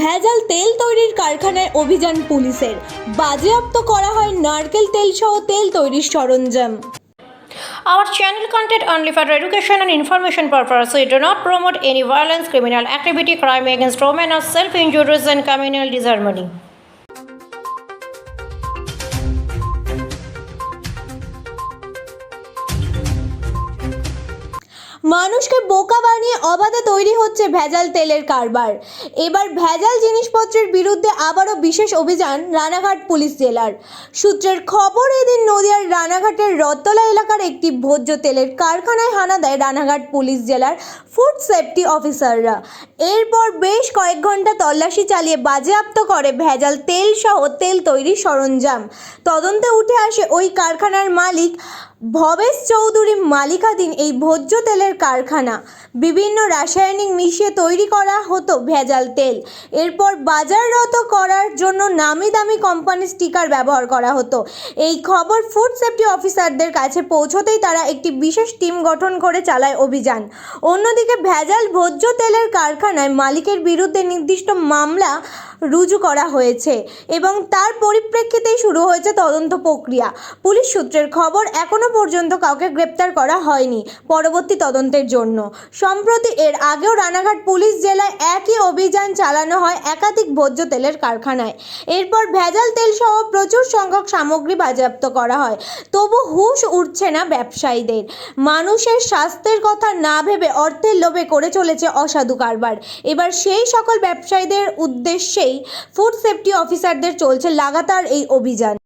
ভেজাল তেল তৈরির কারখানায় অভিযান পুলিশের বাজেয়াপ্ত করা হয় নারকেল তেল সহ তেল তৈরির সরঞ্জাম Our channel content only for education and information purposes. We do not promote any violence, criminal activity, crime against women, or self-injuries and communal disharmony. মানুষকে বোকা বানিয়ে অবাধে তৈরি হচ্ছে ভেজাল তেলের কারবার। এবার ভেজাল জিনিসপত্রের বিরুদ্ধে আবারও বিশেষ অভিযান রানাঘাট পুলিশ জেলার। সূত্রের খবর, এদিন নদিয়ার রানাঘাটের রত্তলা এলাকার একটি ভোজ্য তেলের কারখানায় হানা দেয় রানাঘাট পুলিশ জেলার ফুড সেফটি অফিসাররা। এরপর বেশ কয়েক ঘণ্টা তল্লাশি চালিয়ে বাজেয়াপ্ত করে ভেজাল তেল সহ তেল তৈরির সরঞ্জাম। তদন্তে উঠে আসে ওই কারখানার মালিক ভবেশ চৌধুরী মালিকাধীন এই ভোজ্য তেলের কারখানা। বিভিন্ন রাসায়নিক মিশিয়ে তৈরি করা হতো ভেজাল তেল। এরপর বাজাররত করার জন্য নামি দামি কোম্পানির স্টিকার ব্যবহার করা হতো। এই খবর ফুড সেফটি অফিসারদের কাছে পৌঁছতেই তারা একটি বিশেষ টিম গঠন করে চালায় অভিযান। অন্যদিকে ভেজাল ভোজ্য তেলের কারখানায় মালিকের বিরুদ্ধে নির্দিষ্ট মামলা রুজু করা হয়েছে এবং তার পরিপ্রেক্ষিতেই শুরু হয়েছে তদন্ত প্রক্রিয়া। পুলিশ সূত্রের খবর এখনও পর্যন্ত কাউকে গ্রেপ্তার করা হয়নি পরবর্তী তদন্তের জন্য। সম্প্রতি এর আগেও রানাঘাট পুলিশ জেলায় একই অভিযান চালানো হয় একাধিক ভোজ্য তেলের কারখানায়। এরপর ভেজাল তেল সহ প্রচুর সংখ্যক সামগ্রী বাজেয়াপ্ত করা হয়। তবু হুঁশ উঠছে না ব্যবসায়ীদের। মানুষের স্বাস্থ্যের কথা না ভেবে অর্থের লোভে করে চলেছে অসাধু কারবার। এবার সেই সকল ব্যবসায়ীদের উদ্দেশ্যেই ফুড সেফটি অফিসারদের চলছে লাগাতার এই অভিযান।